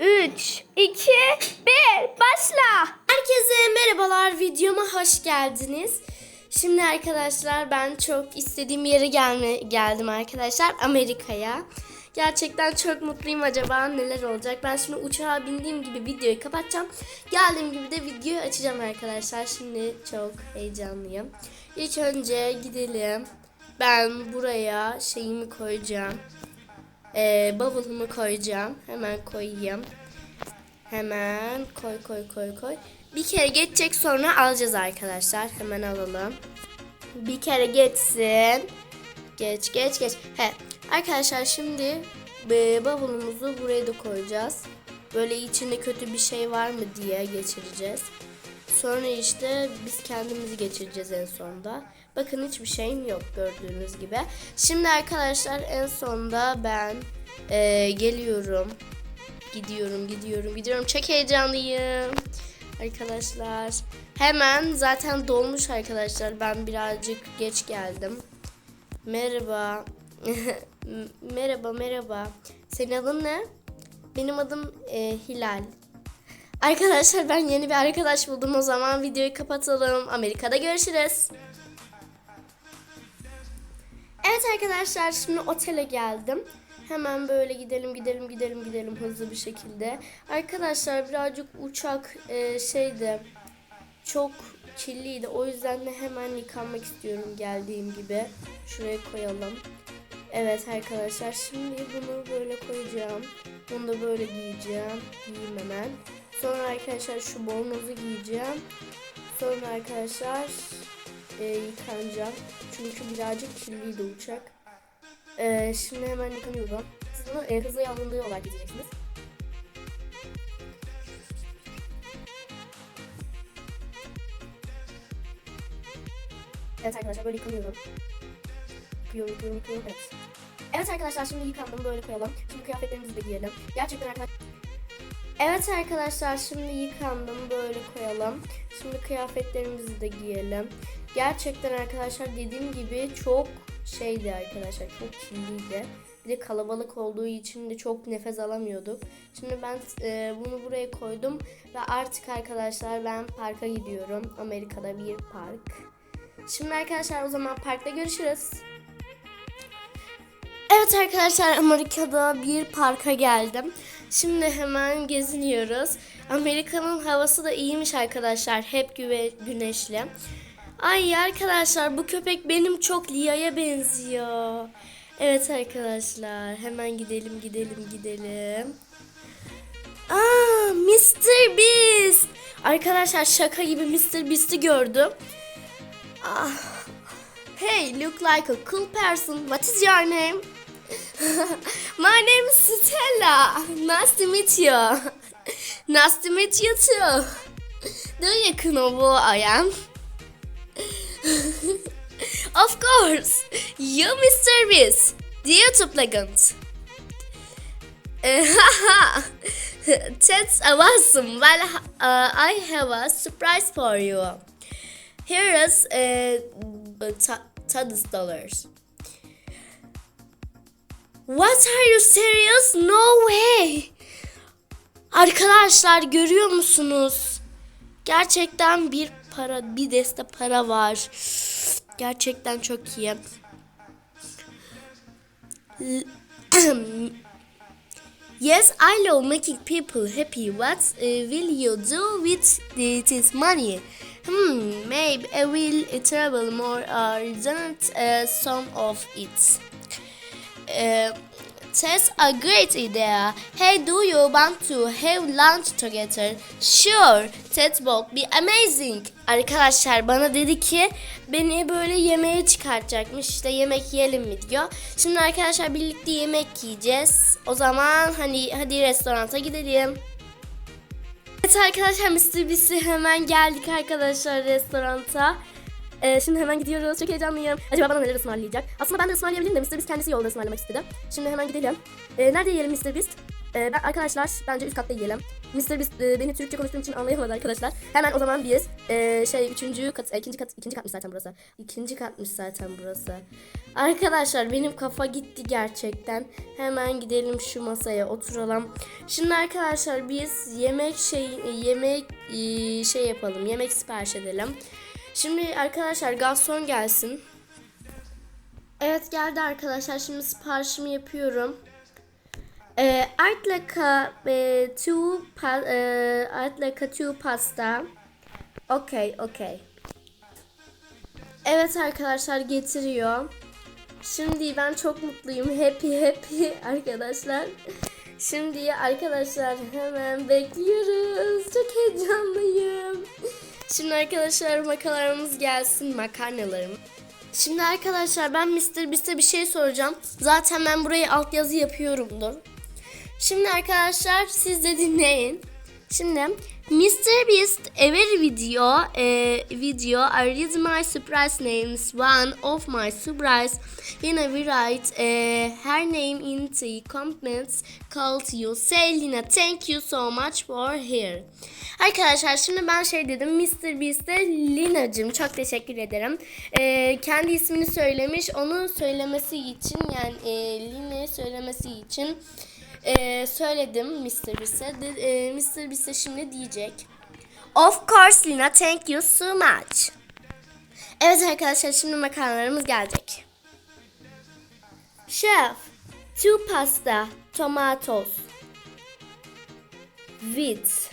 3, 2, 1, başla. Herkese merhabalar videoma hoş geldiniz. Şimdi arkadaşlar ben çok istediğim yere gelme geldim arkadaşlar Amerika'ya. Gerçekten çok mutluyum acaba neler olacak. Ben şimdi uçağa bindiğim gibi videoyu kapatacağım. Geldiğim gibi de videoyu açacağım arkadaşlar. Şimdi çok heyecanlıyım. İlk önce gidelim. Ben buraya şeyimi koyacağım. Ee, bavulumu koyacağım. Hemen koyayım. Hemen koy koy koy koy. Bir kere geçecek sonra alacağız arkadaşlar. Hemen alalım. Bir kere geçsin. Geç geç geç. He. Arkadaşlar şimdi e, bavulumuzu buraya da koyacağız. Böyle içinde kötü bir şey var mı diye geçireceğiz. Sonra işte biz kendimizi geçireceğiz en sonda. Bakın hiçbir şeyim yok gördüğünüz gibi. Şimdi arkadaşlar en sonda ben e, geliyorum. Gidiyorum, gidiyorum, gidiyorum. Çok heyecanlıyım. Arkadaşlar. Hemen zaten dolmuş arkadaşlar. Ben birazcık geç geldim. Merhaba. merhaba, merhaba. Senin adın ne? Benim adım e, Hilal. Arkadaşlar ben yeni bir arkadaş buldum. O zaman videoyu kapatalım. Amerika'da görüşürüz. Evet arkadaşlar şimdi otele geldim. Hemen böyle gidelim gidelim gidelim gidelim hızlı bir şekilde. Arkadaşlar birazcık uçak e, şeydi çok kirliydi. O yüzden de hemen yıkanmak istiyorum geldiğim gibi. Şuraya koyalım. Evet arkadaşlar şimdi bunu böyle koyacağım. Bunu da böyle giyeceğim. Giyeyim hemen. Sonra arkadaşlar şu bornozu giyeceğim. Sonra arkadaşlar e, yıkanacağım. Çünkü birazcık kirliydi uçak. E, şimdi hemen yıkanıyorum. Bunu e, hızlı yağmurluğu olarak gideceksiniz. Evet arkadaşlar böyle yıkanıyorum. Yıkıyorum, yıkıyorum, yıkıyorum. Evet. Evet arkadaşlar şimdi yıkandım böyle koyalım. Şimdi kıyafetlerimizi de giyelim. Gerçekten arkadaşlar Evet arkadaşlar şimdi yıkandım böyle koyalım. Şimdi kıyafetlerimizi de giyelim. Gerçekten arkadaşlar dediğim gibi çok şeydi arkadaşlar çok kirliydi. Bir de kalabalık olduğu için de çok nefes alamıyorduk. Şimdi ben e, bunu buraya koydum ve artık arkadaşlar ben parka gidiyorum. Amerika'da bir park. Şimdi arkadaşlar o zaman parkta görüşürüz. Evet arkadaşlar Amerika'da bir parka geldim. Şimdi hemen geziniyoruz. Amerika'nın havası da iyiymiş arkadaşlar. Hep güneşli. Ay arkadaşlar bu köpek benim çok Lia'ya benziyor. Evet arkadaşlar hemen gidelim gidelim gidelim. Aa Mr. Beast. Arkadaşlar şaka gibi Mr. Beast'i gördüm. Ah. Hey, look like a cool person. What is your name? My name is Stella. Nice to meet you. nice to meet you too. Do you know who I am? of course, you Mr. Beast, YouTube legend. That's awesome. Well, uh, I have a surprise for you. Here is uh, ten dollars. What are you serious? No way. Arkadaşlar görüyor musunuz? Gerçekten bir para, bir deste para var. Gerçekten çok iyi. Yes, I love making people happy. What uh, will you do with this money? Hmm, maybe I will travel more or donate uh, some of it. Uh, that's a great idea. Hey, do you want to have lunch together? Sure, that will be amazing. Arkadaşlar bana dedi ki beni böyle yemeğe çıkartacakmış. İşte yemek yiyelim mi diyor. Şimdi arkadaşlar birlikte yemek yiyeceğiz. O zaman hani hadi restoranta gidelim. Evet arkadaşlar Mr. Beast'i hemen geldik arkadaşlar restoranta. Ee, şimdi hemen gidiyoruz. Çok heyecanlıyım. Acaba bana neler ısmarlayacak? Aslında ben de ısmarlayabilirim de Mr. Beast kendisi yolda ısmarlamak istedi. Şimdi hemen gidelim. Ee, nerede yiyelim Mr. Beast? Ee, ben arkadaşlar bence üst katta yiyelim. Mr. Beast e, beni Türkçe konuştuğum için anlayamadı arkadaşlar. Hemen o zaman biz e, şey üçüncü kat, e, ikinci kat, ikinci katmış zaten burası. İkinci katmış zaten burası. Arkadaşlar benim kafa gitti gerçekten. Hemen gidelim şu masaya oturalım. Şimdi arkadaşlar biz yemek şey yemek e, şey yapalım. Yemek sipariş edelim. Şimdi arkadaşlar garson gelsin. Evet geldi arkadaşlar. Şimdi siparişimi yapıyorum. Ee, I'd like a e, two pa e, I'd like a two pasta. Okay, okay. Evet arkadaşlar getiriyor. Şimdi ben çok mutluyum. Happy happy arkadaşlar. Şimdi arkadaşlar hemen bekliyoruz. Çok heyecanlıyım. Şimdi arkadaşlar makalarımız gelsin. Makarnalarım. Şimdi arkadaşlar ben Mr. Beast'e bir şey soracağım. Zaten ben buraya altyazı yapıyorumdur. Şimdi arkadaşlar siz de dinleyin. Şimdi Mr. Beast every video eh, video I read my surprise names one of my surprise Lina we write eh, her name in the comments called you say Lina thank you so much for here Arkadaşlar şimdi ben şey dedim Mr. Beast'e Lina'cım çok teşekkür ederim. Eh, kendi ismini söylemiş onu söylemesi için yani eh, Lina'yı söylemesi için ee, söyledim Mr. Beast'e. E, Mr. Beast'e şimdi diyecek. Of course Lina, thank you so much. Evet arkadaşlar şimdi makarnalarımız gelecek. Chef, two pasta, tomatoes, wheat.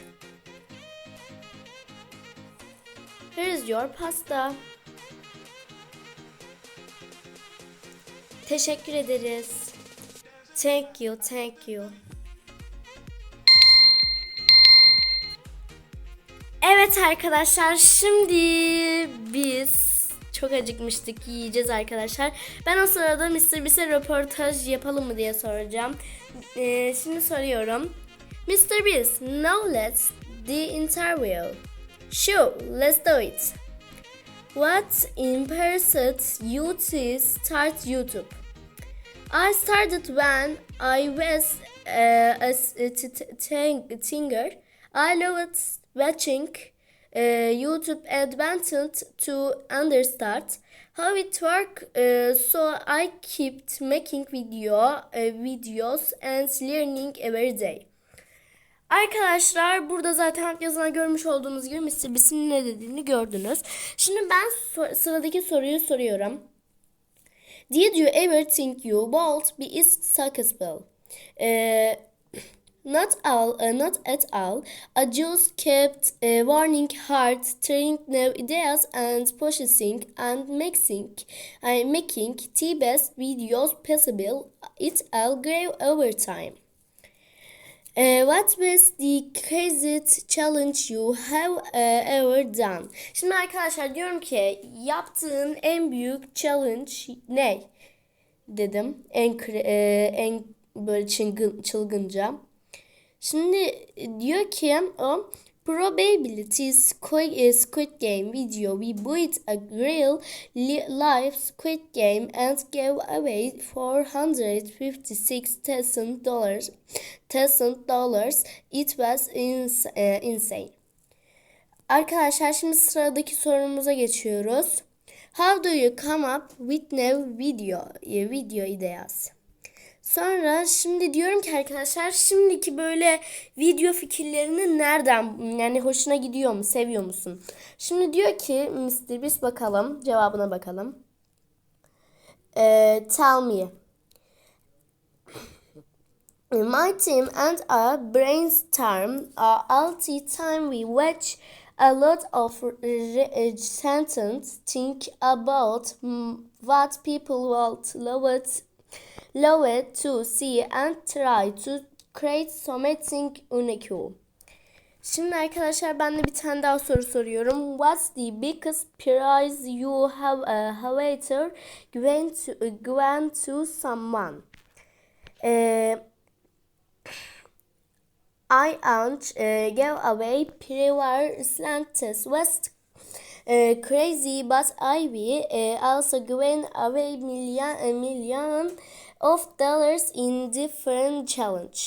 Here is your pasta. Teşekkür ederiz. Thank you, thank you. Evet arkadaşlar şimdi biz çok acıkmıştık yiyeceğiz arkadaşlar. Ben o sırada Mr. Beast'e röportaj yapalım mı diye soracağım. Ee, şimdi soruyorum. Mr. Beast, now let's the interview. Sure, let's do it. What impersed you to start YouTube? I started when I was uh, a s- a t- t- t- teenager. I loved watching uh, YouTube advanced to understand how it works. Uh, so I kept making video uh, videos and learning every day. Arkadaşlar burada zaten yazına görmüş olduğunuz gibi Mr. Beast'in ne dediğini gördünüz. Şimdi ben sıradaki soruyu soruyorum. Did you ever think you would be successful? Uh, not all, uh, not at all. I just kept uh, working hard, trying new ideas and processing and mixing, uh, making the best videos possible. It all grew over time. Uh, what was the craziest challenge you have uh, ever done? Şimdi arkadaşlar diyorum ki yaptığın en büyük challenge ne? Dedim. En e, en böyle çılgın, çılgınca. Şimdi diyor ki o Probability eh, Squid Game video. We built a real li- life Squid Game and gave away $456,000 thousand dollars. It was ins- eh, insane. Arkadaşlar şimdi sıradaki sorumuza geçiyoruz. How do you come up with new video, eh, video ideas? Sonra şimdi diyorum ki arkadaşlar şimdiki böyle video fikirlerini nereden yani hoşuna gidiyor mu seviyor musun? Şimdi diyor ki Mr. Beast bakalım cevabına bakalım. Ee, tell me. My team and I brainstorm all the time we watch a lot of sentence think about what people want love it love to see and try to create something unique. Şimdi arkadaşlar ben de bir tane daha soru soruyorum. What's the biggest prize you have uh, have ever given to, given to someone? Ee, I aunt uh, gave away prior slantes was uh, crazy, but Ivy uh, also given away million a million of dollars in different challenge.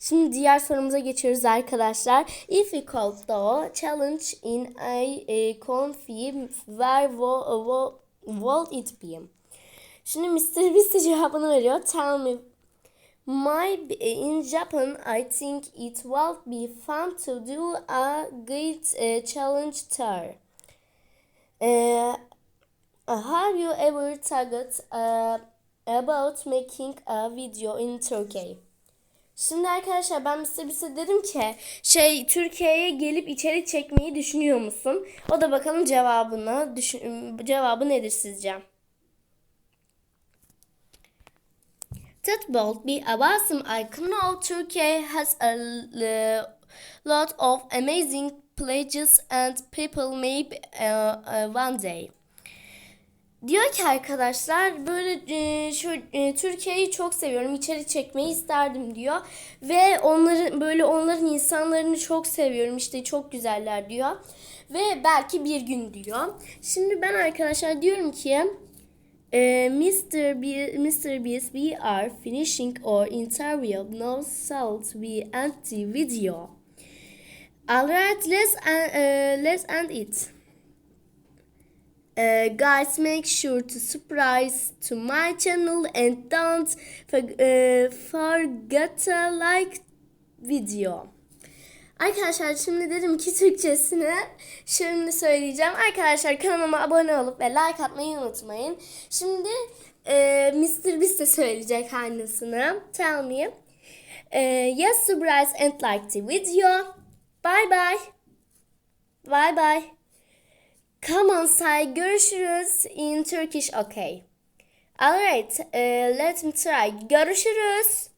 Şimdi diğer sorumuza geçiyoruz arkadaşlar. If we called the challenge in a, a config, where wo, wo, will it be? Şimdi Mr. Beast cevabını veriyor. Tell me My in Japan, I think it will be fun to do a great uh, challenge tour. Uh, have you ever thought uh, about making a video in Turkey? Şimdi arkadaşlar ben size bir şey dedim ki şey Türkiye'ye gelip içerik çekmeyi düşünüyor musun? O da bakalım cevabına düşün, cevabı nedir sizce? That would be awesome. I know Turkey has a lot of amazing places and people maybe uh, uh, one day. Diyor ki arkadaşlar böyle e, şu e, Türkiye'yi çok seviyorum. içerik çekmeyi isterdim diyor. Ve onların böyle onların insanlarını çok seviyorum. işte çok güzeller diyor. Ve belki bir gün diyor. Şimdi ben arkadaşlar diyorum ki e, Mr. B, Mr. Beast, we are finishing our interview. No salt, we end the video. Alright, let's, uh, uh, let's end it. Uh, guys, make sure to subscribe to my channel and don't uh, forget to like video. Arkadaşlar şimdi dedim ki Türkçesini şimdi söyleyeceğim. Arkadaşlar kanalıma abone olup ve like atmayı unutmayın. Şimdi e, Mr. Beast de söyleyecek aynısını. Tell me. E, yes, subscribe and like the video. Bye bye. Bye bye. Come on say görüşürüz in Turkish okay. Alright, uh, let me try. Görüşürüz.